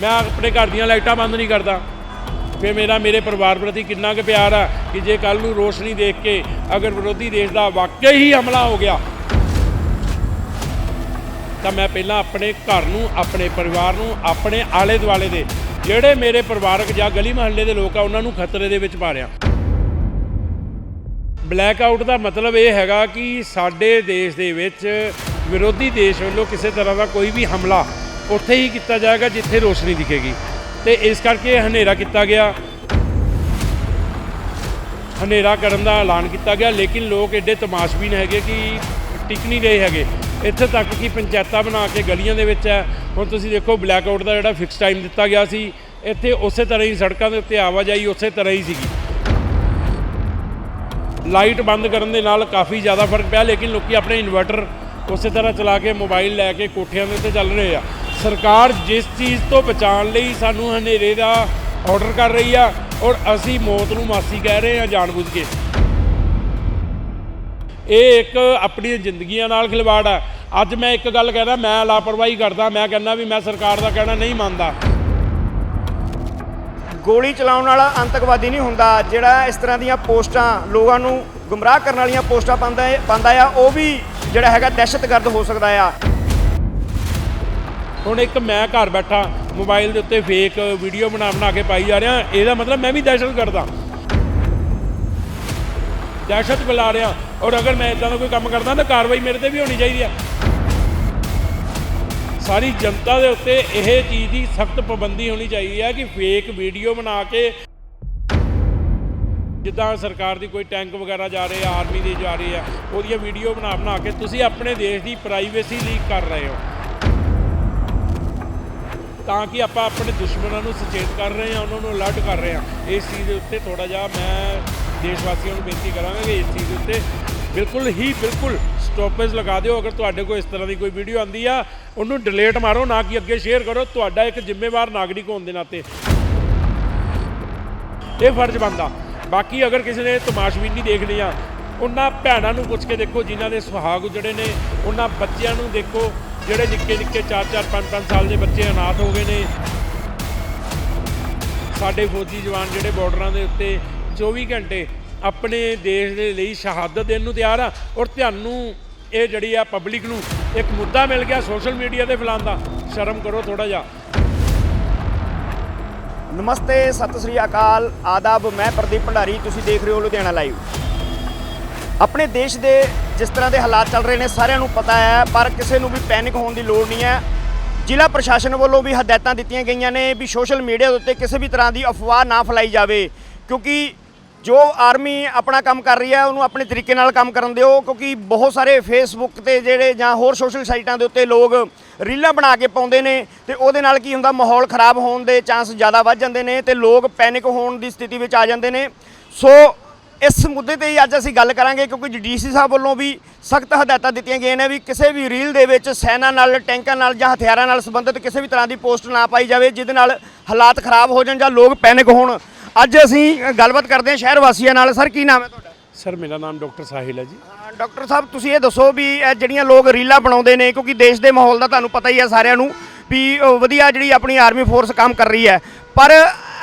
ਮੈਂ ਆਪਣੇ ਘਰ ਦੀਆਂ ਲਾਈਟਾਂ ਬੰਦ ਨਹੀਂ ਕਰਦਾ। ਫਿਰ ਮੇਰਾ, ਮੇਰੇ ਪਰਿਵਾਰ ਪ੍ਰਤੀ ਕਿੰਨਾ ਕੁ ਪਿਆਰ ਆ ਕਿ ਜੇ ਕੱਲ ਨੂੰ ਰੋਸ਼ਨੀ ਦੇਖ ਕੇ ਅਗਰ ਵਿਰੋਧੀ ਦੇਸ਼ ਦਾ ਵਾਕਿਆ ਹੀ ਹਮਲਾ ਹੋ ਗਿਆ, ਤਾਂ ਮੈਂ ਪਹਿਲਾਂ ਆਪਣੇ ਘਰ ਨੂੰ, ਆਪਣੇ ਪਰਿਵਾਰ ਨੂੰ, ਆਪਣੇ ਆਲੇ ਦੁਆਲੇ ਦੇ ਜਿਹੜੇ ਮੇਰੇ ਪਰਿਵਾਰਕ ਜਾਂ ਗਲੀ ਮਹੱਲੇ ਦੇ ਲੋਕ ਆ, ਉਹਨਾਂ ਨੂੰ ਖਤਰੇ ਦੇ ਵਿੱਚ ਪਾ ਰਿਹਾ। ਬਲੈਕ ਆਊਟ ਦਾ ਮਤਲਬ ਇਹ ਹੈਗਾ ਕਿ ਸਾਡੇ ਦੇਸ਼ ਦੇ ਵਿੱਚ ਵਿਰੋਧੀ ਦੇਸ਼ ਵੱਲੋਂ ਕਿਸੇ ਤਰ੍ਹਾਂ ਦਾ ਕੋਈ ਵੀ ਹਮਲਾ ਉੱਥੇ ਹੀ ਕੀਤਾ ਜਾਏਗਾ ਜਿੱਥੇ ਰੋਸ਼ਨੀ ਦਿਖੇਗੀ। ਤੇ ਇਸ ਕਰਕੇ ਹਨੇਰਾ ਕੀਤਾ ਗਿਆ। ਹਨੇਰਾ ਕਰਨ ਦਾ ਐਲਾਨ ਕੀਤਾ ਗਿਆ, ਲੇਕਿਨ ਲੋਕ ਐਡੇ ਤਮਾਸ਼ਬੀਨ ਹੈਗੇ ਕਿ ਟਿਕ ਨਹੀਂ ਰਹੇ ਹੈਗੇ। ਇੱਥੇ ਤੱਕ ਕਿ ਪੰਚਾਇਤਾਂ ਬਣਾ ਕੇ ਗਲੀਆਂ ਦੇ ਵਿੱਚ ਹੈ। ਹੁਣ ਤੁਸੀਂ ਦੇਖੋ ਬਲੈਕ ਆਊਟ ਦਾ ਜਿਹੜਾ ਫਿਕਸ ਟਾਈਮ ਦਿੱਤਾ ਗਿਆ ਸੀ। ਇੱਥੇ ਉਸੇ ਤਰ੍ਹਾਂ ਹੀ ਸੜਕਾਂ ਦੇ ਉੱਤੇ ਆਵਾਜਾਈ ਉਸੇ ਤਰ੍ਹਾਂ ਹੀ ਸੀਗੀ। ਲਾਈਟ ਬੰਦ ਕਰਨ ਦੇ ਨਾਲ ਕਾਫੀ ਜ਼ਿਆਦਾ ਫ਼ਰਕ ਪਿਆ, ਲੇਕਿਨ ਲੋਕੀ ਆਪਣੇ ਇਨਵਰਟਰ ਉਸੇ ਤਰ੍ਹਾਂ ਚਲਾ ਕੇ ਮੋਬਾਈਲ ਲੈ ਕੇ ਕੋਠਿਆਂ ਦੇ ਉੱਤੇ ਚੱਲ ਰਹੇ ਆ। ਸਰਕਾਰ ਜਿਸ ਚੀਜ਼ ਤੋਂ ਬਚਾਉਣ ਲਈ ਸਾਨੂੰ ਹਨੇਰੇ ਦਾ ਆਰਡਰ ਕਰ ਰਹੀ ਆ, ਔਰ ਅਸੀਂ ਮੌਤ ਨੂੰ ਮਾਸੀ ਕਹਿ ਰਹੇ ਆ ਜਾਣਬੁੱਝ ਕੇ। ਇਹ ਇੱਕ ਆਪਣੀਆਂ ਜ਼ਿੰਦਗੀਆਂ ਨਾਲ ਖਿਲਵਾੜ ਆ। ਅੱਜ ਮੈਂ ਇੱਕ ਗੱਲ ਕਹਿਣਾ ਮੈਂ ਲਾਪਰਵਾਹੀ ਕਰਦਾ, ਮੈਂ ਕਹਿੰਦਾ ਵੀ ਮੈਂ ਸਰਕਾਰ ਦਾ ਕਹਿਣਾ ਨਹੀਂ ਮੰਨਦਾ। ਗੋਲੀ ਚਲਾਉਣ ਵਾਲਾ ਅੰਤਕਵਾਦੀ ਨਹੀਂ ਹੁੰਦਾ, ਜਿਹੜਾ ਇਸ ਤਰ੍ਹਾਂ ਦੀਆਂ ਪੋਸਟਾਂ ਲੋਕਾਂ ਨੂੰ ਗੁੰਮਰਾਹ ਕਰਨ ਵਾਲੀਆਂ ਪੋਸਟਾਂ ਪਾਉਂਦਾ ਹੈ, ਪਾਉਂਦਾ ਆ, ਉਹ ਵੀ ਜਿਹੜਾ ਹੈਗਾ ਦਹਿਸ਼ਤਗਰਦ ਹੋ ਸਕਦਾ ਆ। ਹੁਣ ਇੱਕ ਮੈਂ ਘਰ ਬੈਠਾ, ਮੋਬਾਈਲ ਦੇ ਉੱਤੇ ਫੇਕ ਵੀਡੀਓ ਬਣਾ ਬਣਾ ਕੇ ਪਾਈ ਜਾ ਰਿਹਾ, ਇਹਦਾ ਮਤਲਬ ਮੈਂ ਵੀ ਦਹਿਸ਼ਤ ਕਰਦਾ। ਦਹਿਸ਼ਤ ਫੈਲਾ ਰਿਹਾ, ਔਰ ਅਗਰ ਮੈਂ ਇਦਾਂ ਦਾ ਕੋਈ ਕੰਮ ਕਰਦਾ, ਤਾਂ ਕਾਰਵਾਈ ਮੇਰੇ ਤੇ ਵੀ ਹੋਣੀ ਚਾਹੀਦੀ ਹੈ ਸਾਰੀ ਜਨਤਾ ਦੇ ਉੱਤੇ ਇਹ ਚੀਜ਼ ਦੀ ਸਖਤ ਪਾਬੰਦੀ ਹੋਣੀ ਚਾਹੀਦੀ ਹੈ ਕਿ ਫੇਕ ਵੀਡੀਓ ਬਣਾ ਕੇ ਜਿੱਦਾਂ ਸਰਕਾਰ ਦੀ ਕੋਈ ਟੈਂਕ ਵਗੈਰਾ ਜਾ ਰਹੇ ਆ ਆਰਮੀ ਦੀ ਜਾ ਰਹੀ ਆ, ਉਹਦੀਆਂ ਵੀਡੀਓ ਬਣਾ ਬਣਾ ਕੇ ਤੁਸੀਂ ਆਪਣੇ ਦੇਸ਼ ਦੀ ਪ੍ਰਾਈਵੇਸੀ ਲੀਕ ਕਰ ਰਹੇ ਹੋ। ਤਾਂ ਕਿ ਆਪਾਂ ਆਪਣੇ ਦੁਸ਼ਮਣਾਂ ਨੂੰ ਸੁਚੇਤ ਕਰ ਰਹੇ ਹਾਂ, ਉਹਨਾਂ ਨੂੰ ਅਲਰਟ ਕਰ ਰਹੇ ਹਾਂ। ਇਸ ਚੀਜ਼ ਦੇ ਉੱਤੇ ਥੋੜਾ ਜਿਹਾ ਮੈਂ ਦੇਸ਼ ਵਾਸੀਆਂ ਨੂੰ ਬੇਨਤੀ ਕਰਾਂਗਾ ਕਿ ਇਸ ਚੀਜ਼ ਦੇ ਉੱਤੇ ਬਿਲਕੁਲ ਹੀ ਬਿਲਕੁਲ ਸਟਾਪੇਜ ਲਗਾ ਦਿਓ। ਅਗਰ ਤੁਹਾਡੇ ਕੋਲ ਇਸ ਤਰ੍ਹਾਂ ਦੀ ਕੋਈ ਵੀਡੀਓ ਆਂਦੀ ਆ, ਉਹਨੂੰ ਡਿਲੀਟ ਮਾਰੋ, ਨਾ ਕਿ ਅੱਗੇ ਸ਼ੇਅਰ ਕਰੋ। ਤੁਹਾਡਾ ਇੱਕ ਜ਼ਿੰਮੇਵਾਰ ਨਾਗਰਿਕ ਹੋਣ ਦੇ ਨਾਤੇ। ਇਹ ਫਰਜ਼ ਬਣਦਾ। ਬਾਕੀ ਅਗਰ ਕਿਸੇ ਨੇ ਤਮਾਸ਼ਬੀਨੀ ਦੇਖ ਲਿਆ ਉਹਨਾਂ ਭੈਣਾਂ ਨੂੰ ਪੁੱਛ ਕੇ ਦੇਖੋ, ਜਿਨ੍ਹਾਂ ਦੇ ਸੁਹਾਗ ਉਜੜੇ ਨੇ, ਉਹਨਾਂ ਬੱਚਿਆਂ ਨੂੰ ਦੇਖੋ। ਜਿਹੜੇ ਨਿੱਕੇ ਨਿੱਕੇ 4-4 5-5 ਸਾਲ ਦੇ ਬੱਚੇ ਅਨਾਥ ਹੋ ਗਏ ਨੇ। ਸਾਡੇ ਫੌਜੀ ਜਵਾਨ ਜਿਹੜੇ ਬਾਰਡਰਾਂ ਦੇ ਉੱਤੇ 24 ਘੰਟੇ ਆਪਣੇ ਦੇਸ਼ ਦੇ ਲਈ ਸ਼ਹਾਦਤ ਦੇਣ ਨੂੰ ਤਿਆਰ ਆ ਔਰ ਤੁਹਾਨੂੰ ਇਹ ਜਿਹੜੀ ਆ ਪਬਲਿਕ ਨੂੰ ਇੱਕ ਮੁੱਦਾ ਮਿਲ ਗਿਆ ਸੋਸ਼ਲ ਮੀਡੀਆ ਤੇ ਫੈਲਾਉਣ ਦਾ। ਸ਼ਰਮ ਕਰੋ ਥੋੜਾ ਜਿਹਾ। ਨਮਸਤੇ, ਸਤਿ ਸ੍ਰੀ ਅਕਾਲ। ਆਦਾਬ, ਮੈਂ ਪ੍ਰਦੀਪ ਭੰਡਾਰੀ, ਤੁਸੀਂ ਦੇਖ ਰਹੇ ਹੋ ਲੁਧਿਆਣਾ ਲਾਈਵ ਆਪਣੇ ਦੇਸ਼ ਦੇ ਜਿਸ ਤਰ੍ਹਾਂ ਦੇ ਹਾਲਾਤ ਚੱਲ ਰਹੇ ਨੇ, ਸਾਰਿਆਂ ਨੂੰ ਪਤਾ ਹੈ, ਪਰ ਕਿਸੇ ਨੂੰ ਵੀ ਪੈਨਿਕ ਹੋਣ ਦੀ ਲੋੜ ਨਹੀਂ ਹੈ। ਜ਼ਿਲ੍ਹਾ ਪ੍ਰਸ਼ਾਸਨ ਵੱਲੋਂ ਵੀ ਹਦਾਇਤਾਂ ਦਿੱਤੀਆਂ ਗਈਆਂ ਨੇ ਵੀ ਸੋਸ਼ਲ ਮੀਡੀਆ ਦੇ ਉੱਤੇ ਕਿਸੇ ਵੀ ਤਰ੍ਹਾਂ ਦੀ ਅਫਵਾਹ ਨਾ ਫੈਲਾਈ ਜਾਵੇ, ਕਿਉਂਕਿ ਜੋ ਆਰਮੀ ਆਪਣਾ ਕੰਮ ਕਰ ਰਹੀ ਹੈ, ਉਹਨੂੰ ਆਪਣੇ ਤਰੀਕੇ ਨਾਲ ਕੰਮ ਕਰਨ ਦਿਓ, ਕਿਉਂਕਿ ਬਹੁਤ ਸਾਰੇ ਫੇਸਬੁੱਕ ਤੇ ਜਿਹੜੇ ਜਾਂ ਹੋਰ ਸੋਸ਼ਲ ਸਾਈਟਾਂ ਦੇ ਉੱਤੇ ਲੋਕ ਰੀਲਾਂ ਬਣਾ ਕੇ ਪਾਉਂਦੇ ਨੇ ਤੇ ਉਹਦੇ ਨਾਲ ਕੀ ਹੁੰਦਾ, ਮਾਹੌਲ ਖਰਾਬ ਹੋਣ ਦੇ ਚਾਂਸ ਜ਼ਿਆਦਾ ਵੱਧ ਜਾਂਦੇ ਨੇ ਤੇ ਲੋਕ ਪੈਨਿਕ ਹੋਣ ਦੀ ਸਥਿਤੀ ਵਿੱਚ ਆ ਜਾਂਦੇ ਨੇ। ਸੋ ਇਸ ਮੁੱਦੇ ਤੇ ਹੀ ਅੱਜ ਅਸੀਂ ਗੱਲ ਕਰਾਂਗੇ ਕਿਉਂਕਿ ਡੀਸੀ ਸਾਹਿਬ ਵੱਲੋਂ ਵੀ ਸਖਤ ਹਦਾਇਤਾਂ ਦਿੱਤੀਆਂ ਗਈਆਂ ਨੇ ਵੀ ਕਿਸੇ ਵੀ ਰੀਲ ਦੇ ਵਿੱਚ ਸੈਨਾ ਨਾਲ ਟੈਂਕਾਂ ਨਾਲ ਜਾਂ ਹਥਿਆਰਾਂ ਨਾਲ ਸੰਬੰਧਿਤ ਕਿਸੇ ਵੀ ਤਰ੍ਹਾਂ ਦੀ ਪੋਸਟ ਨਾ ਪਾਈ ਜਾਵੇ ਜਿਹਦੇ ਨਾਲ ਹਾਲਾਤ ਖਰਾਬ ਹੋ ਜਾਣ ਜਾਂ ਲੋਕ ਪੈਨਿਕ ਹੋਣ। ਅੱਜ ਅਸੀਂ ਗੱਲਬਾਤ ਕਰਦੇ ਹਾਂ ਸ਼ਹਿਰ ਵਾਸੀਆਂ ਨਾਲ। ਸਰ ਕੀ ਨਾਮ ਹੈ ਤੁਹਾਡਾ? ਸਰ ਮੇਰਾ ਨਾਮ ਡਾਕਟਰ ਸਾਹਿਲ ਹੈ ਜੀ। ਡਾਕਟਰ ਸਾਹਿਬ ਤੁਸੀਂ ਇਹ ਦੱਸੋ ਵੀ ਇਹ ਜਿਹੜੀਆਂ ਲੋਕ ਰੀਲਾਂ ਬਣਾਉਂਦੇ ਨੇ ਕਿਉਂਕਿ ਦੇਸ਼ ਦੇ ਮਾਹੌਲ ਦਾ ਤੁਹਾਨੂੰ ਪਤਾ ਹੀ ਹੈ ਸਾਰਿਆਂ ਨੂੰ ਵੀ ਵਧੀਆ ਜਿਹੜੀ ਆਪਣੀ ਆਰਮੀ ਫੋਰਸ ਕੰਮ ਕਰ ਰਹੀ ਹੈ। ਪਰ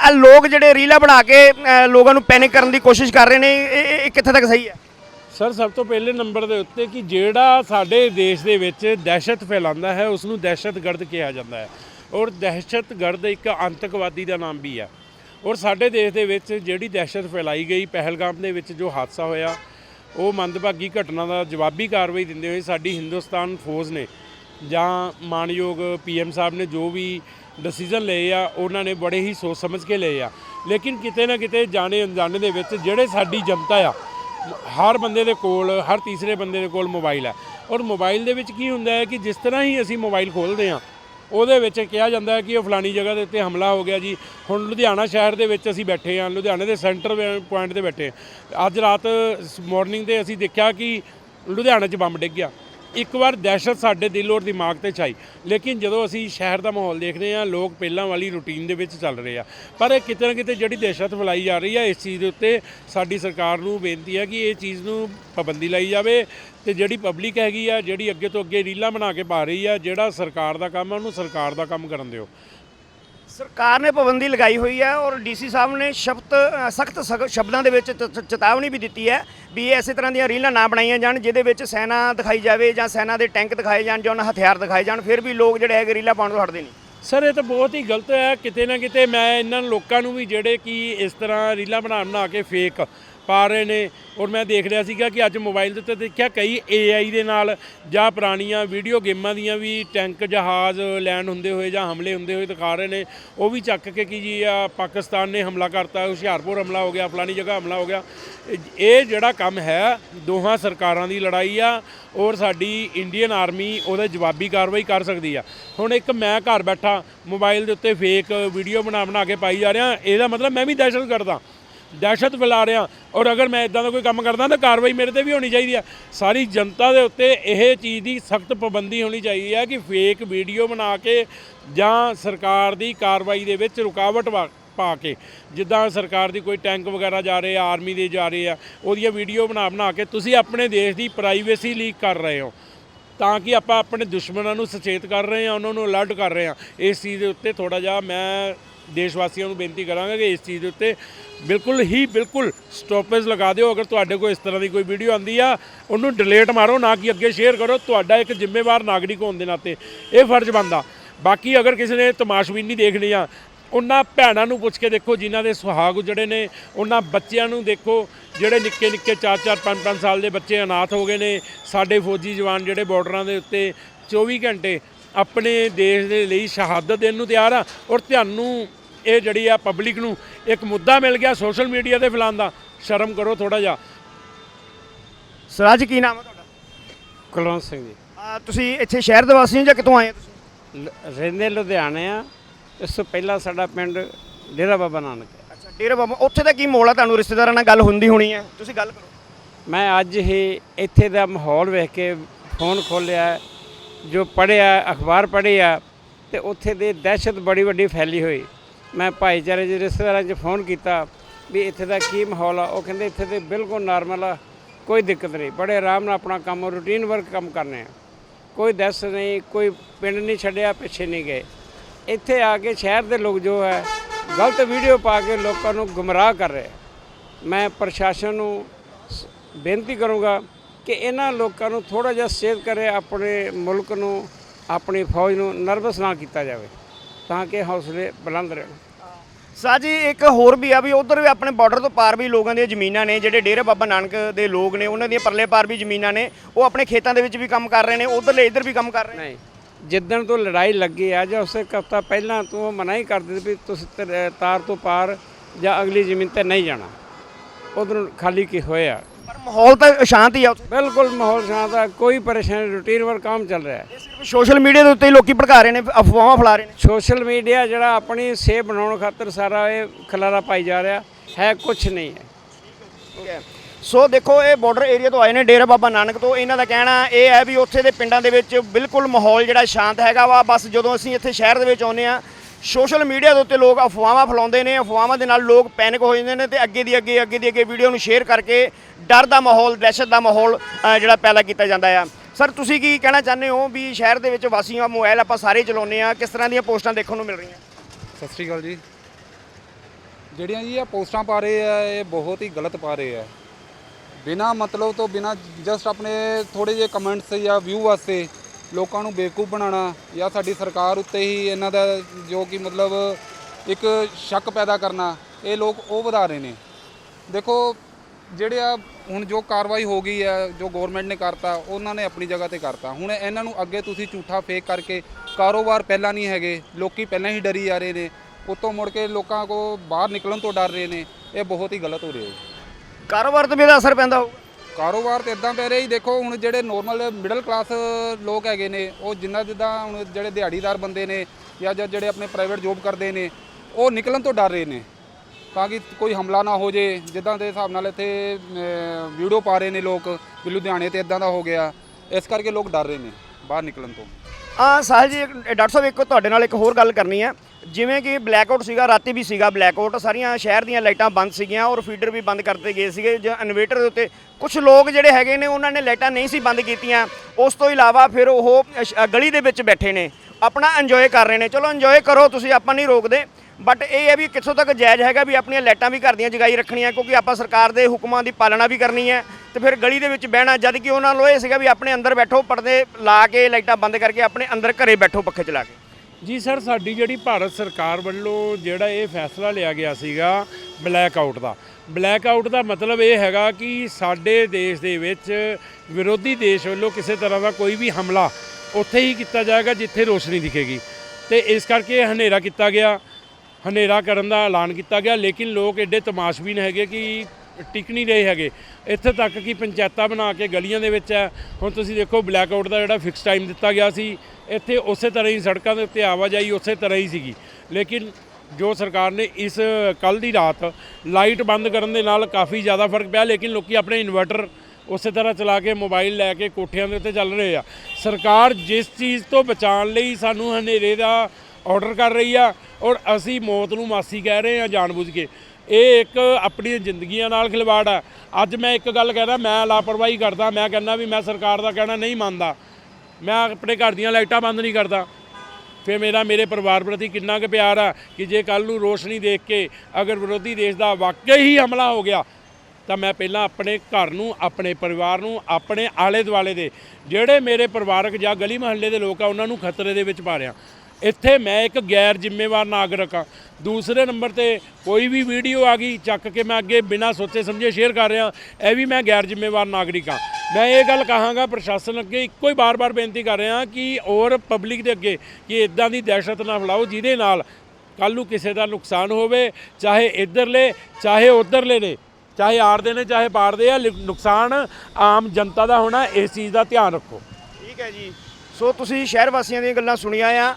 ਇਹ ਲੋਕ ਜਿਹੜੇ ਰੀਲਾਂ ਬਣਾ ਕੇ, ਅਹ ਲੋਕਾਂ ਨੂੰ ਪੈਨਿਕ ਕਰਨ ਦੀ ਕੋਸ਼ਿਸ਼ ਕਰ ਰਹੇ ਨੇ, ਇਹ- ਇਹ ਇਹ ਕਿੱਥੇ ਤੱਕ ਸਹੀ ਹੈ? ਸਰ, ਸਭ ਤੋਂ ਪਹਿਲੇ ਨੰਬਰ ਦੇ ਉੱਤੇ ਕਿ ਜਿਹੜਾ ਸਾਡੇ ਦੇਸ਼ ਦੇ ਵਿੱਚ ਦਹਿਸ਼ਤ ਫੈਲਾਉਂਦਾ ਹੈ ਉਸ ਨੂੰ ਦਹਿਸ਼ਤਗਰਦ ਕਿਹਾ ਜਾਂਦਾ ਹੈ। ਔਰ ਦਹਿਸ਼ਤਗਰਦ ਇੱਕ ਆਤੰਕਵਾਦੀ ਦਾ ਨਾਮ ਵੀ ਹੈ। ਔਰ ਸਾਡੇ ਦੇਸ਼ ਦੇ ਵਿੱਚ ਜਿਹੜੀ ਦਹਿਸ਼ਤ ਫੈਲਾਈ ਗਈ, ਪਹਿਲਗਾਮ ਦੇ ਵਿੱਚ ਜੋ ਹਾਦਸਾ ਹੋਇਆ, ਉਹ ਮੰਦਭਾਗੀ ਘਟਨਾ ਦਾ ਜਵਾਬੀ ਕਾਰਵਾਈ ਦਿੰਦੇ ਹੋਏ ਸਾਡੀ ਹਿੰਦੁਸਤਾਨ ਫੌਜ ਨੇ ਜਾਂ ਮਾਨਯੋਗ ਪੀਐਮ ਸਾਹਿਬ ਨੇ ਜੋ ਵੀ ਡਿਸੀਜਨ ਲਏ ਆ, ਉਹਨਾਂ ਨੇ ਬੜੇ ਹੀ ਸੋਚ ਸਮਝ ਕੇ ਲਏ ਆ। ਲੇਕਿਨ ਕਿਤੇ ਨਾ ਕਿਤੇ ਜਾਣੇ ਅਣਜਾਣੇ ਦੇ ਵਿੱਚ ਜਿਹੜੇ ਸਾਡੀ ਜਨਤਾ ਆ, ਹਰ ਬੰਦੇ ਦੇ ਕੋਲ, ਹਰ ਤੀਸਰੇ ਬੰਦੇ ਦੇ ਕੋਲ ਮੋਬਾਈਲ ਹੈ ਔਰ ਮੋਬਾਈਲ ਦੇ ਵਿੱਚ ਕੀ ਹੁੰਦਾ ਹੈ ਕਿ ਜਿਸ ਤਰ੍ਹਾਂ ਹੀ ਅਸੀਂ ਮੋਬਾਈਲ ਖੋਲ੍ਹਦੇ ਹਾਂ, ਉਹਦੇ ਵਿੱਚ ਕਿਹਾ ਜਾਂਦਾ ਹੈ ਕਿ ਉਹ ਫਲਾਣੀ ਜਗ੍ਹਾ ਦੇ ਉੱਤੇ ਹਮਲਾ ਹੋ ਗਿਆ ਜੀ। ਹੁਣ ਲੁਧਿਆਣਾ ਸ਼ਹਿਰ ਦੇ ਵਿੱਚ ਅਸੀਂ ਬੈਠੇ ਹਾਂ, ਲੁਧਿਆਣੇ ਦੇ ਸੈਂਟਰ ਪੁਆਇੰਟ ਤੇ ਬੈਠੇ ਹਾਂ। ਅੱਜ ਰਾਤ ਮਾਰਨਿੰਗ ਤੇ ਅਸੀਂ ਦੇਖਿਆ ਕਿ ਲੁਧਿਆਣਾ 'ਚ ਬੰਬ ਡਿੱਗ ਗਿਆ। ਇੱਕ ਵਾਰ ਦਹਿਸ਼ਤ ਸਾਡੇ ਦਿਲ ਔਰ ਦਿਮਾਗ ਤੇ ਛਾਈ। ਲੇਕਿਨ ਜਦੋਂ ਅਸੀਂ ਸ਼ਹਿਰ ਦਾ ਮਾਹੌਲ ਦੇਖਦੇ ਹਾਂ, ਲੋਕ ਪਹਿਲਾਂ ਵਾਲੀ ਰੁਟੀਨ ਦੇ ਵਿੱਚ ਚੱਲ ਰਹੇ ਆ। ਪਰ ਇਹ ਕਿਤੇ ਨਾ ਕਿਤੇ ਜਿਹੜੀ ਦਹਿਸ਼ਤ ਫੈਲਾਈ ਜਾ ਰਹੀ ਹੈ ਇਸ ਚੀਜ਼ ਦੇ ਉੱਤੇ ਸਾਡੀ ਸਰਕਾਰ ਨੂੰ ਬੇਨਤੀ ਹੈ ਕਿ ਇਹ ਚੀਜ਼ ਨੂੰ ਪਾਬੰਦੀ ਲਾਈ ਜਾਵੇ ਤੇ ਜਿਹੜੀ ਪਬਲਿਕ ਹੈਗੀ ਆ, ਜਿਹੜੀ ਅੱਗੇ ਤੋਂ ਅੱਗੇ ਰੀਲਾਂ ਬਣਾ ਕੇ ਪਾ ਰਹੀ ਆ, ਜਿਹੜਾ ਸਰਕਾਰ ਦਾ ਕੰਮ ਆ, ਉਹਨੂੰ ਸਰਕਾਰ ਦਾ ਕੰਮ ਕਰਨ ਦਿਓ। ਸਰਕਾਰ ਨੇ ਪਾਬੰਦੀ ਲਗਾਈ ਹੋਈ ਹੈ ਔਰ ਡੀਸੀ ਸਾਹਿਬ ਨੇ ਸ਼ਬਦ ਸਖਤ ਸ਼ਬਦਾਂ ਦੇ ਵਿੱਚ ਚੇਤਾਵਨੀ ਵੀ ਦਿੱਤੀ ਹੈ ਵੀ ਇਹ ਇਸੇ ਤਰ੍ਹਾਂ ਦੀਆਂ ਰੀਲਾਂ ਨਾ ਬਣਾਈਆਂ ਜਾਣ, ਜਿਹਦੇ ਵਿੱਚ ਸੈਨਾ ਦਿਖਾਈ ਜਾਵੇ ਜਾਂ ਸੈਨਾ ਦੇ ਟੈਂਕ ਦਿਖਾਏ ਜਾਣ ਜਾਂ ਉਹਨਾਂ ਹਥਿਆਰ ਦਿਖਾਏ ਜਾਣ, ਫਿਰ ਵੀ ਲੋਕ ਜਿਹੜੇ ਹੈਗੇ ਰੀਲਾਂ ਪਾਉਣ ਤੋਂ ਹਟਦੇ ਨਹੀਂ। ਸਰ, ਇਹ ਤਾਂ ਬਹੁਤ ਹੀ ਗਲਤ ਹੈ। ਕਿਤੇ ਨਾ ਕਿਤੇ ਮੈਂ ਇਹਨਾਂ ਲੋਕਾਂ ਨੂੰ ਵੀ ਜਿਹੜੇ ਕਿ ਇਸ ਤਰ੍ਹਾਂ ਰੀਲਾਂ ਬਣਾ ਬਣਾ ਕੇ ਫੇਕ ਪਾ ਰਹੇ ਨੇ ਔਰ ਮੈਂ ਦੇਖ ਰਿਹਾ ਸੀਗਾ ਕਿ ਅੱਜ ਮੋਬਾਈਲ ਦੇ ਉੱਤੇ ਦੇਖਿਆ ਕਈ AI ਦੇ ਨਾਲ ਜਾਂ ਪੁਰਾਣੀਆਂ ਵੀਡੀਓ ਗੇਮਾਂ ਦੀਆਂ ਵੀ ਟੈਂਕ ਜਹਾਜ਼ ਲੈਂਡ ਹੁੰਦੇ ਹੋਏ ਜਾਂ ਹਮਲੇ ਹੁੰਦੇ ਹੋਏ ਦਿਖਾ ਰਹੇ ਨੇ। ਉਹ ਵੀ ਚੱਕ ਕੇ ਕਿ ਜੀ, ਆ ਪਾਕਿਸਤਾਨ ਨੇ ਹਮਲਾ ਕਰਤਾ, ਹੁਸ਼ਿਆਰਪੁਰ ਹਮਲਾ ਹੋ ਗਿਆ ਫਲਾਨੀ ਜਗ੍ਹਾ ਹਮਲਾ ਹੋ ਗਿਆ। ਇਹ- ਇਹ ਜਿਹੜਾ ਕੰਮ ਹੈ, ਦੋਹਾਂ ਸਰਕਾਰਾਂ ਦੀ ਲੜਾਈ ਆ ਔਰ ਸਾਡੀ ਇੰਡੀਅਨ ਆਰਮੀ ਉਹਦੇ ਜਵਾਬੀ ਕਾਰਵਾਈ ਕਰ ਸਕਦੀ ਆ। ਹੁਣ ਇੱਕ ਮੈਂ ਘਰ ਬੈਠਾ, ਮੋਬਾਈਲ ਦੇ ਉੱਤੇ ਫੇਕ ਵੀਡੀਓ ਬਣਾ ਬਣਾ ਕੇ ਪਾਈ ਜਾ ਰਿਹਾ। ਇਹਦਾ ਮਤਲਬ ਮੈਂ ਵੀ ਦਹਿਸ਼ਤ ਕਰਦਾ। ਦਹਿਸ਼ਤ ਫੈਲਾ ਰਿਹਾ। ਔਰ ਅਗਰ ਮੈਂ ਇਦਾਂ ਦਾ ਕੋਈ ਕੰਮ ਕਰਦਾ ਤਾਂ ਕਾਰਵਾਈ ਮੇਰੇ ਤੇ ਵੀ ਹੋਣੀ ਚਾਹੀਦੀ ਆ। ਸਾਰੀ ਜਨਤਾ ਦੇ ਉੱਤੇ ਇਹ ਚੀਜ਼ ਦੀ ਸਖਤ ਪਾਬੰਦੀ ਹੋਣੀ ਚਾਹੀਦੀ ਹੈ ਕਿ ਫੇਕ ਵੀਡੀਓ ਬਣਾ ਕੇ ਜਾਂ ਸਰਕਾਰ ਦੀ ਕਾਰਵਾਈ ਦੇ ਵਿੱਚ ਰੁਕਾਵਟ ਵਾ- ਪਾ ਕੇ। ਜਿੱਦਾਂ ਸਰਕਾਰ ਦੀ ਕੋਈ ਟੈਂਕ ਵਗੈਰਾ ਜਾ ਰਹੇ ਆ ਆਰਮੀ ਦੇ ਜਾ ਰਹੇ ਆ, ਉਹਦੀਆਂ ਵੀਡੀਓ ਬਣਾ ਬਣਾ ਕੇ ਤੁਸੀਂ ਆਪਣੇ ਦੇਸ਼ ਦੀ ਪ੍ਰਾਈਵੇਸੀ ਲੀਕ ਕਰ ਰਹੇ ਹੋ। ਤਾਂ ਕਿ ਆਪਾਂ ਆਪਣੇ ਦੁਸ਼ਮਣਾਂ ਨੂੰ ਸੁਚੇਤ ਕਰ ਰਹੇ ਹਾਂ, ਉਹਨਾਂ ਨੂੰ ਅਲਰਟ ਕਰ ਰਹੇ ਹਾਂ। ਇਸ ਚੀਜ਼ ਦੇ ਉੱਤੇ ਥੋੜਾ ਜਿਹਾ ਮੈਂ ਦੇਸ਼ ਵਾਸੀਆਂ ਨੂੰ ਬੇਨਤੀ ਕਰਾਂਗਾ ਕਿ ਇਸ ਚੀਜ਼ ਦੇ ਉੱਤੇ ਬਿਲਕੁਲ ਹੀ ਬਿਲਕੁਲ ਸਟਾਪੇਜ ਲਗਾ ਦਿਓ। ਅਗਰ ਤੁਹਾਡੇ ਕੋਲ ਇਸ ਤਰ੍ਹਾਂ ਦੀ ਕੋਈ ਵੀਡੀਓ ਆਂਦੀ ਆ, ਉਹਨੂੰ ਡਿਲੀਟ ਮਾਰੋ, ਨਾ ਕਿ ਅੱਗੇ ਸ਼ੇਅਰ ਕਰੋ। ਤੁਹਾਡਾ ਇੱਕ ਜ਼ਿੰਮੇਵਾਰ ਨਾਗਰਿਕ ਹੋਣ ਦੇ ਨਾਤੇ ਇਹ ਫਰਜ਼ ਬਣਦਾ। ਬਾਕੀ ਅਗਰ ਕਿਸੇ ਨੇ ਤਮਾਸ਼ਬੀਨੀ ਦੇਖਣੀ ਆ, ਉਹਨਾਂ ਭੈਣਾਂ ਨੂੰ ਪੁੱਛ ਕੇ ਦੇਖੋ, ਜਿਨ੍ਹਾਂ ਦੇ ਸੁਹਾਗ ਉਜੜੇ ਨੇ, ਉਹਨਾਂ ਬੱਚਿਆਂ ਨੂੰ ਦੇਖੋ। ਜਿਹੜੇ ਨਿੱਕੇ ਨਿੱਕੇ 4-4 5-5 ਸਾਲ ਦੇ ਬੱਚੇ ਅਨਾਥ ਹੋ ਗਏ ਨੇ, ਸਾਡੇ ਫੌਜੀ ਜਵਾਨ ਜਿਹੜੇ ਬਾਰਡਰਾਂ ਦੇ ਉੱਤੇ 24 ਘੰਟੇ ਆਪਣੇ ਦੇਸ਼ ਦੇ ਲਈ ਸ਼ਹਾਦਤ ਦੇਣ ਨੂੰ ਤਿਆਰ ਆ ਔਰ ਤੁਹਾਨੂੰ ਇਹ ਜਿਹੜੀ ਆ ਪਬਲਿਕ ਨੂੰ ਇੱਕ ਮੁੱਦਾ ਮਿਲ ਗਿਆ ਸੋਸ਼ਲ ਮੀਡੀਆ ਤੇ ਫੈਲਾਉਣ ਦਾ ਸ਼ਰਮ ਕਰੋ ਥੋੜਾ ਜਿਹਾ। ਸਰਾਜ ਕੀ ਨਾਮ ਹੈ ਤੁਹਾਡਾ? ਕੁਲਵੰਤ ਸਿੰਘ ਜੀ। ਆ, ਤੁਸੀਂ ਇੱਥੇ ਸ਼ਹਿਰ ਦੇ ਵਾਸੀ ਹੋ ਜਾਂ ਕਿੱਥੋਂ ਆਏ ਹੋ ਤੁਸੀਂ? ਲ- ਰਹਿੰਦੇ ਲੁਧਿਆਣੇ ਆ। ਇਸ ਤੋਂ ਪਹਿਲਾਂ ਸਾਡਾ ਪਿੰਡ ਡੇਰਾ ਬਾਬਾ ਨਾਨਕ ਹੈ। ਅੱਛਾ ਡੇਰਾ ਬਾਬਾ ਉੱਥੇ ਦਾ ਕੀ ਮੋਲ ਆ? ਤੁਹਾਨੂੰ ਰਿਸ਼ਤੇਦਾਰਾਂ ਨਾਲ ਗੱਲ ਹੁੰਦੀ ਹੋਣੀ ਹੈ। ਤੁਸੀਂ ਗੱਲ ਕਰੋ। ਮੈਂ ਅੱਜ ਹੀ ਇੱਥੇ ਦਾ ਮਾਹੌਲ ਵੇਖ ਕੇ ਫੋਨ ਖੋਲ੍ਹਿਆ। ਜੋ ਪੜ੍ਹਿਆ, ਅਖਬਾਰ ਪੜ੍ਹਿਆ, ਤੇ ਉੱਥੇ ਦੇ ਦਹਿਸ਼ਤ ਬੜੀ ਵੱਡੀ ਫੈਲੀ ਹੋਈ। ਮੈਂ ਭਾਈਚਾਰੇ ਦੇ ਰਿਸ਼ਤੇਦਾਰਾਂ 'ਚ ਫੋਨ ਕੀਤਾ ਵੀ ਇੱਥੇ ਦਾ ਕੀ ਮਾਹੌਲ ਆ? ਉਹ ਕਹਿੰਦੇ ਇੱਥੇ ਤੇ ਬਿਲਕੁਲ ਨਾਰਮਲ ਆ, ਕੋਈ ਦਿੱਕਤ ਨਹੀਂ। ਬੜੇ ਆਰਾਮ ਨਾਲ ਆਪਣਾ ਕੰਮ, ਰੂਟੀਨ ਵਰਕ ਕੰਮ ਕਰਨੇ ਆ। ਕੋਈ ਦਹਿਸ਼ਤ ਨਹੀਂ, ਕੋਈ ਪਿੰਡ ਨਹੀਂ ਛੱਡਿਆ, ਪਿੱਛੇ ਨਹੀਂ ਗਏ। ਇੱਥੇ ਆ ਕੇ ਸ਼ਹਿਰ ਦੇ ਲੋਕ ਜੋ ਹੈ, ਗਲਤ ਵੀਡੀਓ ਪਾ ਕੇ ਲੋਕਾਂ ਨੂੰ ਗੁੰਮਰਾਹ ਕਰ ਰਹੇ। ਮੈਂ ਪ੍ਰਸ਼ਾਸਨ ਨੂੰ ਸ- ਬੇਨਤੀ ਕਰੂੰਗਾ ਕਿ ਇਹਨਾਂ ਲੋਕਾਂ ਨੂੰ ਥੋੜਾ ਜਿਹਾ ਸੇਧ ਕਰੇ ਆਪਣੇ ਮੁਲਕ ਨੂੰ ਆਪਣੀ ਫੌਜ ਨੂੰ ਨਰਵਸ ਨਾ ਕੀਤਾ ਜਾਵੇ ਤਾਂ ਕਿ ਹੌਸਲੇ ਬੁਲੰਦ ਰਹਿਣ। ਸਾਜੀ ਇੱਕ ਹੋਰ ਵੀ ਆ ਵੀ ਉਧਰ ਵੀ ਆਪਣੇ ਬਾਰਡਰ ਤੋਂ ਪਾਰ ਵੀ ਲੋਕਾਂ ਦੀਆਂ ਜ਼ਮੀਨਾਂ ਨੇ ਜਿਹੜੇ ਡੇਰਾ ਬਾਬਾ ਨਾਨਕ ਦੇ ਲੋਕ ਨੇ ਉਹਨਾਂ ਦੀਆਂ ਪਰਲੇ ਪਾਰ ਵੀ ਜ਼ਮੀਨਾਂ ਨੇ ਉਹ ਆਪਣੇ ਖੇਤਾਂ ਦੇ ਵਿੱਚ ਵੀ ਕੰਮ ਕਰ ਰਹੇ ਨੇ ਉਧਰਲੇ ਇੱਧਰ ਵੀ ਕੰਮ ਕਰ ਰਹੇ ਨੇ? ਜਿੱਦਣ ਤੋਂ ਲੜਾਈ ਲੱਗੀ ਆ ਜਾਂ ਉਸੇ ਹਫ਼ਤਾ ਪਹਿਲਾਂ ਤੋਂ ਮਨਾ ਹੀ ਕਰ ਦਿੱਤੀ ਵੀ ਤੁਸੀਂ ਤਾਰ ਤੋਂ ਪਾਰ ਜਾਂ ਅਗਲੀ ਜ਼ਮੀਨ ਤੇ ਨਹੀਂ ਜਾਣਾ। ਉਧਰ ਖਾਲੀ ਕੀ ਹੋਇਆ? ਪਰ ਮਾਹੌਲ ਤਾਂ ਸ਼ਾਂਤ ਹੀ ਆ ਉੱਥੇ। ਬਿਲਕੁਲ ਮਾਹੌਲ ਸ਼ਾਂਤ ਆ ਕੋਈ ਪਰੇਸ਼ਾਨੀ ਰੂਟੀਨ ਵਰ ਕੰਮ ਚੱਲ ਰਿਹਾ ਹੈ। ਇਹ ਸਿਰਫ ਸੋਸ਼ਲ ਮੀਡੀਆ ਦੇ ਉੱਤੇ ਹੀ ਲੋਕੀ ਭੜਕਾ ਰਹੇ ਨੇ ਅਫਵਾਹਾਂ ਫੈਲਾ ਰਹੇ ਨੇ। ਸੋਸ਼ਲ ਮੀਡੀਆ ਜਿਹੜਾ ਆਪਣੀ ਸੇਵ ਬਣਾਉਣ ਖਾਤਰ ਸਾਰਾ ਇਹ ਖਲਾਰਾ ਪਾਈ ਜਾ ਰਿਹਾ ਹੈ ਕੁਝ ਨਹੀਂ ਹੈ। ਸੋ ਦੇਖੋ ਇਹ ਬਾਰਡਰ ਏਰੀਆ ਤੋਂ ਆਏ ਨੇ ਡੇਰਾ ਬਾਬਾ ਨਾਨਕ ਤੋਂ। ਇਹਨਾਂ ਦਾ ਕਹਿਣਾ ਇਹ ਹੈ ਵੀ ਉੱਥੇ ਦੇ ਪਿੰਡਾਂ ਦੇ ਵਿੱਚ ਬਿਲਕੁਲ ਮਾਹੌਲ ਜਿਹੜਾ ਸ਼ਾਂਤ ਹੈਗਾ ਵਾ। ਬਸ ਜਦੋਂ ਅਸੀਂ ਇੱਥੇ ਸ਼ਹਿਰ ਦੇ ਵਿੱਚ ਆਉਂਦੇ ਆ ਸੋਸ਼ਲ ਮੀਡੀਆ ਦੇ ਉੱਤੇ ਲੋਕ ਅਫਵਾਹਾਂ ਫੈਲਾਉਂਦੇ ਨੇ। ਅਫਵਾਹਾਂ ਦੇ ਨਾਲ ਲੋਕ ਪੈਨਿਕ ਹੋ ਜਾਂਦੇ ਨੇ ਤੇ ਅੱਗੇ ਦੀ ਅੱਗੇ ਅੱਗੇ ਦੀ ਅੱਗੇ ਵੀਡੀਓ ਨੂੰ ਸ਼ੇਅਰ ਕਰਕੇ ਡਰ ਦਾ ਮਾਹੌਲ, ਦਹਿਸ਼ਤ ਦਾ ਮਾਹੌਲ ਜਿਹੜਾ ਪੈਦਾ ਕੀਤਾ ਜਾਂਦਾ ਆ। ਸਰ, ਤੁਸੀਂ ਕੀ ਕਹਿਣਾ ਚਾਹੁੰਦੇ ਹੋ ਵੀ ਸ਼ਹਿਰ ਦੇ ਵਿੱਚ ਵਾਸੀਆਂ ਮੋਬਾਈਲ ਆਪਾਂ ਸਾਰੇ ਚਲਾਉਂਦੇ ਆ ਕਿਸ ਤਰ੍ਹਾਂ ਦੀਆਂ ਪੋਸਟਾਂ ਦੇਖਣ ਨੂੰ ਮਿਲ ਰਹੀਆਂ? ਸਤਿ ਸ਼੍ਰੀ ਅਕਾਲ ਜੀ। ਜਿਹੜੀਆਂ ਜੀ ਇਹ ਪੋਸਟਾਂ ਪਾ ਰਹੇ ਆ, ਇਹ ਬਹੁਤ ਹੀ ਗਲਤ ਪਾ ਰਹੇ ਆ। ਬਿਨਾ ਮਤਲਬ ਤੋਂ ਬਿਨਾ ਜਸਟ ਆਪਣੇ ਥੋੜੇ ਜਿਹੇ ਕਮੈਂਟਸ ਜਾਂ ਵਿਊ ਵਾਸਤੇ ਲੋਕਾਂ ਨੂੰ ਬੇਵਕੂਫ ਬਣਾਉਣਾ ਜਾਂ ਸਾਡੀ ਸਰਕਾਰ ਉੱਤੇ ਹੀ ਇਹਨਾਂ ਦਾ ਜੋ ਕਿ ਮਤਲਬ ਇੱਕ ਸ਼ੱਕ ਪੈਦਾ ਕਰਨਾ, ਇਹ ਲੋਕ ਉਹ ਵਧਾ ਰਹੇ ਨੇ। ਦੇਖੋ ਜਿਹੜੇ ਆ ਹੁਣ ਜੋ ਕਾਰਵਾਈ ਹੋ ਗਈ ਹੈ ਜੋ ਗਵਰਨਮੈਂਟ ਨੇ ਕਰਤਾ ਉਹਨਾਂ ਨੇ ਆਪਣੀ ਜਗ੍ਹਾ ਤੇ ਕਰਤਾ। ਹੁਣ ਇਹਨਾਂ ਨੂੰ ਅੱਗੇ ਤੁਸੀਂ ਝੂਠਾ ਫੇਕ ਕਰਕੇ ਕਾਰੋਬਾਰ ਪਹਿਲਾਂ ਨਹੀਂ ਹੈਗੇ ਲੋਕੀ ਪਹਿਲਾਂ ਹੀ ਡਰੀ ਜਾ ਰਹੇ ਨੇ। ਉਤੋਂ ਮੁੜ ਕੇ ਲੋਕਾਂ ਕੋ ਬਾਹਰ ਨਿਕਲਣ ਤੋਂ ਡਰ ਰਹੇ ਨੇ ਇਹ ਬਹੁਤ ਹੀ ਗਲਤ ਹੋ ਰਿਹਾ ਹੈ ਕਾਰੋਬਾਰ ਤੇ ਵੀ ਇਹਦਾ ਅਸਰ ਪੈਂਦਾ ਹੋਊਗਾ? ਕਾਰੋਬਾਰ ਤੇ ਇਦਾਂ ਪੈ ਰਿਹਾ ਜੀ ਦੇਖੋ ਹੁਣ ਜਿਹੜੇ ਨੋਰਮਲ ਮਿਡਲ ਕਲਾਸ ਲੋਕ ਹੈਗੇ ਨੇ ਉਹ ਜਿੰਨਾ ਜਿੱਦਾਂ ਹੁਣ ਜਿਹੜੇ ਦਿਹਾੜੀਦਾਰ ਬੰਦੇ ਨੇ ਜਾਂ ਜਿਹੜੇ ਆਪਣੇ ਪ੍ਰਾਈਵੇਟ ਜੋਬ ਕਰਦੇ ਨੇ ਉਹ ਨਿਕਲਣ ਤੋਂ ਡਰ ਰਹੇ ਨੇ। ਤਾਂ ਕਿ ਕੋਈ ਹਮਲਾ ਨਾ ਹੋ ਜੇ। ਜਿੱਦਾਂ ਦੇ ਹਿਸਾਬ ਨਾਲ ਇੱਥੇ ਵੀਡੀਓ ਪਾ ਰਹੇ ਨੇ ਲੋਕ ਵੀ ਲੁਧਿਆਣੇ ਤੇ ਇਦਾਂ ਦਾ ਹੋ ਗਿਆ। ਇਸ ਕਰਕੇ ਲੋਕ ਡਰ ਰਹੇ ਨੇ ਬਾਹਰ ਨਿਕਲਣ ਤੋਂ। ਆ ਸਾਹਿਲ ਜੀ ਡਾਕਟਰ ਸਾਹਿਬ, ਇੱਕ ਤੁਹਾਡੇ ਨਾਲ ਇੱਕ ਹੋਰ ਗੱਲ ਕਰਨੀ ਹੈ। ਜਿਵੇਂ ਕਿ ਬਲੈਕ ਆਊਟ ਸੀਗਾ, ਰਾਤੀ ਵੀ ਸੀਗਾ ਬਲੈਕ ਆਊਟ ਸਾਰੀਆਂ ਸ਼ਹਿਰ ਦੀਆਂ ਲਾਈਟਾਂ ਬੰਦ ਸੀਗੀਆਂ ਔਰ ਫੀਡਰ ਵੀ ਬੰਦ ਕਰਤੇ ਗਏ ਸੀਗੇ। ਜਾਂ ਇਨਵੇਟਰ ਦੇ ਉੱਤੇ ਕੁਝ ਲੋਕ ਜਿਹੜੇ ਹੈਗੇ ਨੇ, ਉਹਨਾਂ ਨੇ ਲਾਈਟਾਂ ਨਹੀਂ ਸੀ ਬੰਦ ਕੀਤੀਆਂ। ਉਸ ਤੋਂ ਇਲਾਵਾ ਫਿਰ ਉਹ ਅਸ਼- ਗਲੀ ਦੇ ਵਿੱਚ ਬੈਠੇ ਨੇ। ਆਪਣਾ ਇੰਜੋਏ ਕਰ ਰਹੇ ਨੇ। ਚਲੋ ਇੰਜੋਏ ਕਰੋ, ਤੁਸੀਂ ਆਪਾਂ ਨਹੀਂ ਰੋਕਦੇ। ਬਟ ਇਹ ਹੈ ਵੀ ਕਿੱਥੋਂ ਤੱਕ ਜਾਇਜ਼ ਹੈਗਾ ਵੀ ਆਪਣੀਆਂ ਲਾਈਟਾਂ ਵੀ ਘਰ ਦੀਆਂ ਜਗਾਈ ਰੱਖਣੀਆਂ, ਕਿਉਂਕਿ ਆਪਾਂ ਸਰਕਾਰ ਦੇ ਹੁਕਮਾਂ ਦੀ ਪਾਲਣਾ ਵੀ ਕਰਨੀ ਹੈ। ਤੇ ਫਿਰ ਗਲੀ ਦੇ ਵਿੱਚ ਬਹਿਣਾ, ਜਦ ਕਿ ਉਹਨਾਂ ਨੂੰ ਇਹ ਸੀਗਾ ਵੀ ਆਪਣੇ ਅੰਦਰ ਬੈਠੋ, ਪਰਦੇ ਲਾ ਕੇ ਲਾਈਟਾਂ ਬੰਦ ਕਰਕੇ ਆਪਣੇ ਅੰਦਰ ਘਰੇ ਬੈਠੋ ਪੱਖੇ ਚਲਾ ਕੇ। ਜੀ ਸਰ, ਸਾਡੀ ਜਿਹੜੀ ਭਾਰਤ ਸਰਕਾਰ ਵੱਲੋਂ ਜਿਹੜਾ ਇਹ ਫੈਸਲਾ ਲਿਆ ਗਿਆ ਸੀਗਾ ਬਲੈਕ ਆਊਟ ਦਾ। ਬਲੈਕ ਆਊਟ ਦਾ ਮਤਲਬ ਇਹ ਹੈਗਾ ਕਿ ਸਾਡੇ ਦੇਸ਼ ਦੇ ਵਿੱਚ ਵਿਰੋਧੀ ਦੇਸ਼ ਵੱਲੋਂ ਕਿਸੇ ਤਰ੍ਹਾਂ ਦਾ ਕੋਈ ਵੀ ਹਮਲਾ ਉੱਥੇ ਹੀ ਕੀਤਾ ਜਾਏਗਾ ਜਿੱਥੇ ਰੋਸ਼ਨੀ ਦਿਖੇਗੀ। ਤੇ ਇਸ ਕਰਕੇ ਹਨੇਰਾ ਕੀਤਾ ਗਿਆ। ਹਨੇਰਾ ਕਰਨ ਦਾ ਐਲਾਨ ਕੀਤਾ ਗਿਆ, ਲੇਕਿਨ ਲੋਕ ਐਡੇ ਤਮਾਸ਼ਬੀਨ ਹੈਗੇ ਕਿ ਟਿਕ ਨਹੀਂ ਰਹੇ ਹੈਗੇ। ਇੱਥੇ ਤੱਕ ਕਿ ਪੰਚਾਇਤਾਂ ਬਣਾ ਕੇ ਗਲੀਆਂ ਦੇ ਵਿੱਚ ਹੈ। ਹੁਣ ਤੁਸੀਂ ਦੇਖੋ ਬਲੈਕ ਆਊਟ ਦਾ ਜਿਹੜਾ ਫਿਕਸ ਟਾਈਮ ਦਿੱਤਾ ਗਿਆ ਸੀ, ਇੱਥੇ ਉਸੇ ਤਰ੍ਹਾਂ ਹੀ ਸੜਕਾਂ ਦੇ ਉੱਤੇ ਆਵਾਜਾਈ ਉਸੇ ਤਰ੍ਹਾਂ ਹੀ ਸੀਗੀ। ਲੇਕਿਨ ਜੋ ਸਰਕਾਰ ਨੇ ਇਸ ਕੱਲ ਦੀ ਰਾਤ ਲਾਈਟ ਬੰਦ ਕਰਨ ਦੇ ਨਾਲ ਕਾਫੀ ਜ਼ਿਆਦਾ ਫ਼ਰਕ ਪਿਆ, ਲੇਕਿਨ ਲੋਕੀ ਆਪਣੇ ਇਨਵਰਟਰ ਉਸੇ ਤਰ੍ਹਾਂ ਚਲਾ ਕੇ ਮੋਬਾਈਲ ਲੈ ਕੇ ਕੋਠਿਆਂ ਦੇ ਉੱਤੇ ਚੱਲ ਰਹੇ ਆ। ਸਰਕਾਰ ਜਿਸ ਚੀਜ਼ ਤੋਂ ਬਚਾਉਣ ਲਈ ਸਾਨੂੰ ਹਨੇਰੇ ਦਾ ਆਰਡਰ ਕਰ ਰਹੀ ਆ ਔਰ ਅਸੀਂ ਮੌਤ ਨੂੰ ਮਾਸੀ ਕਹਿ ਰਹੇ ਆ ਜਾਣਬੁੱਝ ਕੇ। ਇਹ ਇੱਕ ਆਪਣੀਆਂ ਜ਼ਿੰਦਗੀਆਂ ਨਾਲ ਖਿਲਵਾੜ ਆ। ਅੱਜ ਮੈਂ ਇੱਕ ਗੱਲ ਕਹਿਣਾ ਮੈਂ ਲਾਪਰਵਾਹੀ ਕਰਦਾ, ਮੈਂ ਕਹਿੰਦਾ ਵੀ ਮੈਂ ਸਰਕਾਰ ਦਾ ਕਹਿਣਾ ਨਹੀਂ ਮੰਨਦਾ। ਮੈਂ ਆਪਣੇ ਘਰ ਦੀਆਂ ਲਾਈਟਾਂ ਬੰਦ ਨਹੀਂ ਕਰਦਾ। ਫਿਰ ਮੇਰਾ, ਮੇਰੇ ਪਰਿਵਾਰ ਪ੍ਰਤੀ ਕਿੰਨਾ ਕੁ ਪਿਆਰ ਆ ਕਿ ਜੇ ਕੱਲ ਨੂੰ ਰੋਸ਼ਨੀ ਦੇਖ ਕੇ ਅਗਰ ਵਿਰੋਧੀ ਦੇਸ਼ ਦਾ ਵਾਕਈ ਹੀ ਹਮਲਾ ਹੋ ਗਿਆ, ਤਾਂ ਮੈਂ ਪਹਿਲਾਂ ਆਪਣੇ ਘਰ ਨੂੰ, ਆਪਣੇ ਪਰਿਵਾਰ ਨੂੰ, ਆਪਣੇ ਆਲੇ ਦੁਆਲੇ ਦੇ ਜਿਹੜੇ ਮੇਰੇ ਪਰਿਵਾਰਕ ਜਾਂ ਗਲੀ ਮਹੱਲੇ ਦੇ ਲੋਕ ਆ, ਉਹਨਾਂ ਨੂੰ ਖਤਰੇ ਦੇ ਵਿੱਚ ਪਾ ਰਿਹਾ। ਇੱਥੇ ਮੈਂ ਇੱਕ ਗੈਰ ਜ਼ਿੰਮੇਵਾਰ ਨਾਗਰਿਕ ਹਾਂ। ਦੂਸਰੇ ਨੰਬਰ ਤੇ ਕੋਈ ਵੀ ਵੀਡੀਓ ਆ ਗਈ, ਚੱਕ ਕੇ ਮੈਂ ਅੱਗੇ ਬਿਨਾਂ ਸੋਚੇ ਸਮਝੇ ਸ਼ੇਅਰ ਕਰ ਰਿਹਾ, ਇਹ ਵੀ ਮੈਂ ਗੈਰ ਜ਼ਿੰਮੇਵਾਰ ਨਾਗਰਿਕ ਹਾਂ। ਮੈਂ ਇਹ ਗੱਲ ਕਹਾਂਗਾ, ਪ੍ਰਸ਼ਾਸਨ ਅੱਗੇ ਇੱਕੋ ਹੀ ਬਾਰ-ਬਾਰ ਬੇਨਤੀ ਕਰ ਰਿਹਾ ਕਿ ਔਰ ਪਬਲਿਕ ਦੇ ਅੱਗੇ ਕਿ ਇਦਾਂ ਦੀ ਦਹਿਸ਼ਤ ਨਾ ਫੈਲਾਓ, ਜਿਹਦੇ ਨਾਲ ਕੱਲ ਨੂੰ ਕਿਸੇ ਦਾ ਨੁਕਸਾਨ ਹੋਵੇ, ਚਾਹੇ ਇੱਧਰਲੇ, ਚਾਹੇ ਉੱਧਰਲੇ ਨੇ, ਚਾਹੇ ਆੜਦੇ ਨੇ, ਚਾਹੇ ਪਾੜਦੇ ਆ, ਲਿ- ਨੁਕਸਾਨ ਆਮ ਜਨਤਾ ਦਾ ਹੋਣਾ, ਇਸ ਚੀਜ਼ ਦਾ ਧਿਆਨ ਰੱਖੋ। ਠੀਕ ਹੈ ਜੀ। ਸੋ ਤੁਸੀਂ ਸ਼ਹਿਰ ਵਾਸੀਆਂ ਦੀਆਂ ਗੱਲਾਂ ਸੁਣੀਆਂ ਆ।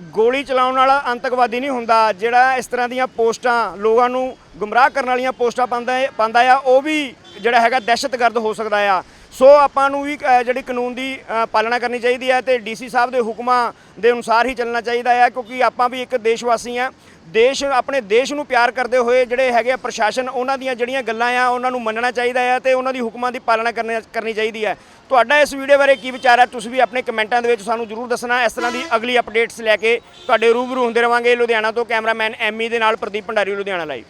ਗੋਲੀ ਚਲਾਉਣ ਵਾਲਾ ਅੰਤਕਵਾਦੀ ਨਹੀਂ ਹੁੰਦਾ। ਜਿਹੜਾ ਇਸ ਤਰ੍ਹਾਂ ਦੀਆਂ ਪੋਸਟਾਂ ਲੋਕਾਂ ਨੂੰ ਗੁੰਮਰਾਹ ਕਰਨ ਵਾਲੀਆਂ ਪੋਸਟਾਂ ਪਾਉਂਦਾ ਪਾਉਂਦਾ ਆ, ਉਹ ਵੀ ਜਿਹੜਾ ਹੈਗਾ ਦਹਿਸ਼ਤਗਰਦ ਹੋ ਸਕਦਾ ਆ। ਸੋ ਆਪਾਂ ਨੂੰ ਵੀ ਜਿਹੜੀ ਕਾਨੂੰਨ ਦੀ ਪਾਲਣਾ ਕਰਨੀ ਚਾਹੀਦੀ ਹੈ ਤੇ ਡੀਸੀ ਸਾਹਿਬ ਦੇ ਹੁਕਮਾਂ ਦੇ ਅਨੁਸਾਰ ਹੀ ਚੱਲਣਾ ਚਾਹੀਦਾ ਹੈ, ਕਿਉਂਕਿ ਆਪਾਂ ਵੀ ਇੱਕ ਦੇਸ਼ ਵਾਸੀ ਆ ਦੇਸ਼, ਆਪਣੇ ਦੇਸ਼ ਨੂੰ ਪਿਆਰ ਕਰਦੇ ਹੋਏ ਜਿਹੜੇ ਹੈਗੇ ਆ ਪ੍ਰਸ਼ਾਸਨ, ਉਹਨਾਂ ਦੀਆਂ ਜਿਹੜੀਆਂ ਗੱਲਾਂ ਆ, ਉਹਨਾਂ ਨੂੰ ਮੰਨਣਾ ਚਾਹੀਦਾ ਹੈ ਤੇ ਉਹਨਾਂ ਦੀ ਹੁਕਮਾਂ ਦੀ ਪਾਲਣਾ ਕਰਨੀ ਕਰਨੀ ਚਾਹੀਦੀ ਹੈ। ਤੁਹਾਡਾ ਇਸ ਵੀਡੀਓ ਬਾਰੇ ਕੀ ਵਿਚਾਰ ਹੈ, ਤੁਸੀਂ ਵੀ ਆਪਣੇ ਕਮੈਂਟਾਂ ਦੇ ਵਿੱਚ ਸਾਨੂੰ ਜ਼ਰੂਰ ਦੱਸਣਾ। ਇਸ ਤਰ੍ਹਾਂ ਦੀ ਅਗਲੀ ਅਪਡੇਟਸ ਲੈ ਕੇ ਤੁਹਾਡੇ ਰੂਬਰੂ ਹੁੰਦੇ ਰਵਾਂਗੇ ਲੁਧਿਆਣਾ ਤੋਂ ਕੈਮਰਾਮੈਨ ਐਮੀ ਦੇ ਨਾਲ ਪ੍ਰਦੀਪ ਭੰਡਾਰੀ, ਲੁਧਿਆਣਾ ਲਾਈਵ